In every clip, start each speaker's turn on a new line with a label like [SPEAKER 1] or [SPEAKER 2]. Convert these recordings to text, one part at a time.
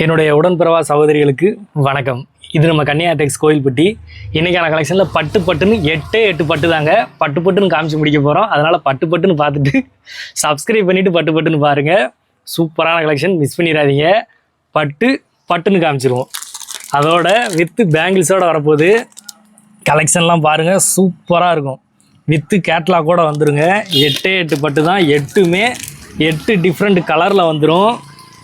[SPEAKER 1] என்னுடைய உடன்பிறவா சகோதரிகளுக்கு வணக்கம். இது நம்ம கன்னியா டெக்ஸ் கோயில்பட்டி இன்றைக்கான கலெக்ஷனில் பட்டு பட்டுன்னு எட்டே எட்டு பட்டு தாங்க. பட்டு பட்டுன்னு காமிச்சு முடிக்க போகிறோம் அதனால் பட்டு பட்டுன்னு பார்த்துட்டு சப்ஸ்கிரைப் பண்ணிவிட்டு பட்டு பட்டுன்னு பாருங்கள் சூப்பரான கலெக்ஷன் மிஸ் பண்ணிடாதீங்க. பட்டு பட்டுன்னு காமிச்சிருவோம். அதோட வித்து பேங்கிள்ஸோட வரப்போகுது. கலெக்ஷன்லாம் பாருங்கள் சூப்பராக இருக்கும். வித்து கேட்லாக் கூட வந்துடுங்க எட்டே எட்டு பட்டு தான் எட்டுமே எட்டு டிஃப்ரெண்ட் கலரில் வந்துடும்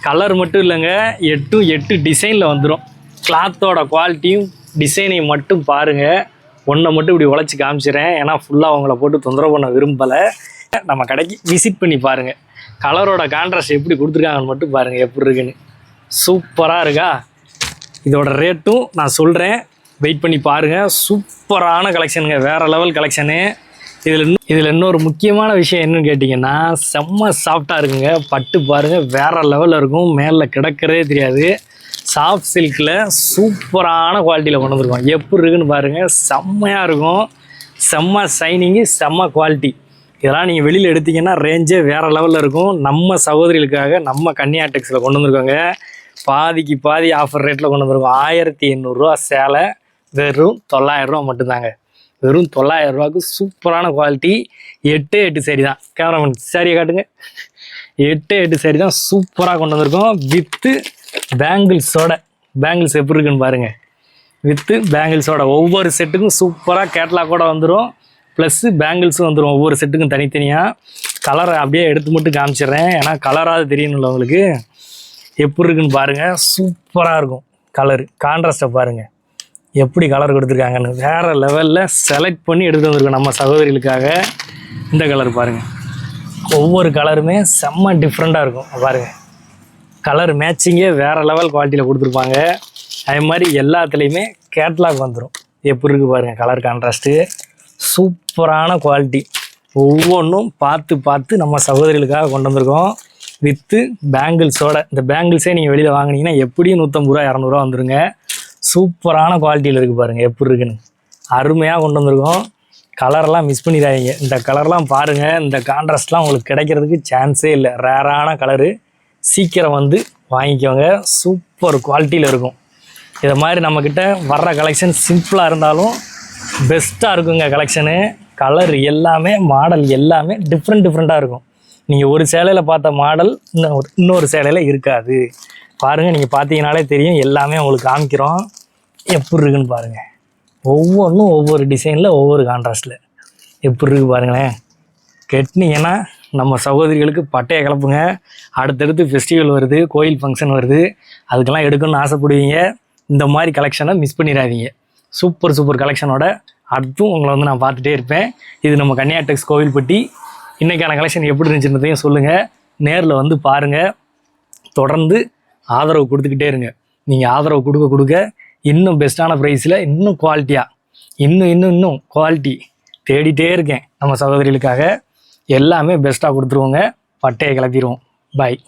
[SPEAKER 1] கலர் மட்டும் இல்லைங்க எட்டும் எட்டு டிசைனில் வந்துடும் கிளாத்தோட குவாலிட்டியும் டிசைனையும் மட்டும் பாருங்கள் ஒன்றை மட்டும் இப்படி உழைச்சி காமிச்சிடுறேன் ஏன்னா ஃபுல்லாக அவங்கள போட்டு தொந்தரவு பண்ண விரும்பலை. நம்ம கடைக்கு விசிட் பண்ணி பாருங்கள் கலரோட கான்ட்ராஸ்ட் எப்படி கொடுத்துருக்காங்கன்னு மட்டும் பாருங்கள் எப்படி இருக்குன்னு. சூப்பராக இருக்கா? இதோட ரேட்டும் நான் சொல்கிறேன் வெயிட் பண்ணி பாருங்கள் சூப்பரான கலெக்ஷனுங்க வேறு லெவல் கலெக்ஷனு இதில் இதில் இன்னொரு முக்கியமான விஷயம் என்னன்னு கேட்டிங்கன்னா செம்ம சாஃப்டாக இருக்குங்க. பட்டு பாருங்கள் வேறு லெவலில் இருக்கும். மேலே கிடக்கிறதே தெரியாது. சாஃப்ட் சில்கில் சூப்பரான குவாலிட்டியில் கொண்டு வந்துருக்கோம். எப்படி இருக்குன்னு பாருங்கள் செம்மையாக இருக்கும். செம்ம சைனிங்கு செம்ம குவாலிட்டி இதெல்லாம் நீங்கள் வெளியில் எடுத்திங்கன்னா ரேஞ்சே வேறு லெவலில் இருக்கும். நம்ம சகோதரிகளுக்காக நம்ம கன்னியா டெக்ஸில் கொண்டு வந்திருக்கோங்க. பாதிக்கு பாதி ஆஃபர் ரேட்டில் கொண்டு வந்திருக்கோம். ஆயிரத்தி எண்ணூறுரூவா சேலை வெறும் தொள்ளாயிரரூவா மட்டும்தாங்க. வெறும் தொள்ளாயிரம் ரூபாய்க்கு சூப்பரான குவாலிட்டி எட்டு எட்டு சரி தான். கேமராமேன் சாரியை காட்டுங்க. எட்டு எட்டு சரி தான் சூப்பராக கொண்டு வந்திருக்கோம். வித்து பேங்கிள்ஸோட பேங்கிள்ஸ் எப்படி இருக்குன்னு பாருங்கள் வித்து பேங்கிள்ஸோட ஒவ்வொரு செட்டுக்கும் சூப்பராக கேட்லாக்கோட வந்துடும் ப்ளஸ்ஸு பேங்கிள்ஸும் வந்துடும் ஒவ்வொரு செட்டுக்கும் தனித்தனியாக கலரை அப்படியே எடுத்து மட்டும் காமிச்சிடுறேன். ஏன்னா கலராக தெரியணும்ல உங்களுக்கு. எப்படி இருக்குன்னு பாருங்கள் சூப்பராக இருக்கும். கலரு கான்ட்ராஸ்ட்டை பாருங்கள் எப்படி கலர் கொடுத்துருக்காங்கன்னு வேறு லெவலில் செலக்ட் பண்ணி எடுத்து வந்திருக்கோம் நம்ம சகோதரிகளுக்காக. இந்த கலர் பாருங்கள் ஒவ்வொரு கலருமே செம்ம டிஃப்ரெண்ட்டாக இருக்கும். பாருங்கள் கலர் மேட்சிங்கே வேறு லெவல் குவாலிட்டியில் கொடுத்துருப்பாங்க. அதே மாதிரி எல்லாத்துலேயுமே கேட்லாக் வந்துடும் எப்படி இருக்குது பாருங்கள் கலர் கான்ட்ராஸ்ட்டு சூப்பரான குவாலிட்டி ஒவ்வொன்றும் பார்த்து பார்த்து நம்ம சகோதரிகளுக்காக கொண்டு வந்திருக்கோம். வித்து பேங்கிள்ஸோட இந்த பேங்கிள்ஸே நீங்கள் வெளியில் வாங்கினீங்கன்னா எப்படியும் நூற்றம்பது ரூபா இரநூறுவா வந்துருங்க. சூப்பரான குவாலிட்டியில் இருக்குது பாருங்கள் எப்படி இருக்குன்னு. அருமையாக கொண்டு வந்திருக்கோம். கலர்லாம் மிஸ் பண்ணிடாதீங்க. இந்த கலர்லாம் பாருங்கள் இந்த கான்ட்ராஸ்ட்லாம் உங்களுக்கு கிடைக்கிறதுக்கு சான்ஸே இல்லை. ரேரான கலரு சீக்கிரம் வந்து வாங்கிக்கோங்க. சூப்பர் குவாலிட்டியில் இருக்கும். இதை மாதிரி நம்மக்கிட்ட வர்ற கலெக்ஷன் சிம்பிளாக இருந்தாலும் பெஸ்ட்டாக இருக்குங்க கலெக்ஷனு கலர் எல்லாமே மாடல் எல்லாமே டிஃப்ரெண்ட் டிஃப்ரெண்ட்டாக இருக்கும். நீங்கள் ஒரு சேலையில் பார்த்த மாடல் இன்னொரு இன்னொரு சேலையில் இருக்காது. பாருங்கள் நீங்கள் பார்த்தீங்கனாலே தெரியும். எல்லாமே உங்களுக்கு காமிக்கிறோம். எப்படி இருக்குன்னு பாருங்கள் ஒவ்வொன்றும் ஒவ்வொரு டிசைனில் ஒவ்வொரு கான்ட்ராஸ்டில் எப்படி இருக்குது பாருங்களேன். கெட்டினீங்கன்னா நம்ம சகோதரிகளுக்கு பட்டையை கிளப்புங்க அடுத்தடுத்து ஃபெஸ்டிவல் வருது கோயில் ஃபங்க்ஷன் வருது. அதுக்கெல்லாம் எடுக்கணும்னு ஆசைப்படுவீங்க. இந்த மாதிரி கலெக்ஷனை மிஸ் பண்ணிடாதீங்க. சூப்பர் சூப்பர் கலெக்ஷனோட அடுத்தும் உங்களை வந்து நான் பார்த்துட்டே இருப்பேன். இது நம்ம கன்னியா டெக்ஸ் கோவில்பட்டி. இன்றைக்கான கலெக்ஷன் எப்படி இருந்துச்சுன்றதையும் சொல்லுங்கள் நேரில் வந்து பாருங்கள் தொடர்ந்து ஆதரவு கொடுத்துக்கிட்டே இருங்க. நீங்கள் ஆதரவு கொடுக்க கொடுக்க இன்னும் பெஸ்ட்டான ப்ரைஸில் இன்னும் குவாலிட்டியாக இன்னும் இன்னும் இன்னும் குவாலிட்டி தேடிட்டே இருக்கேன் நம்ம சகோதரிகளுக்காக. எல்லாமே பெஸ்ட்டாக கொடுத்துருவோங்க. பட்டையை கிளப்பிடுவோம் பாய்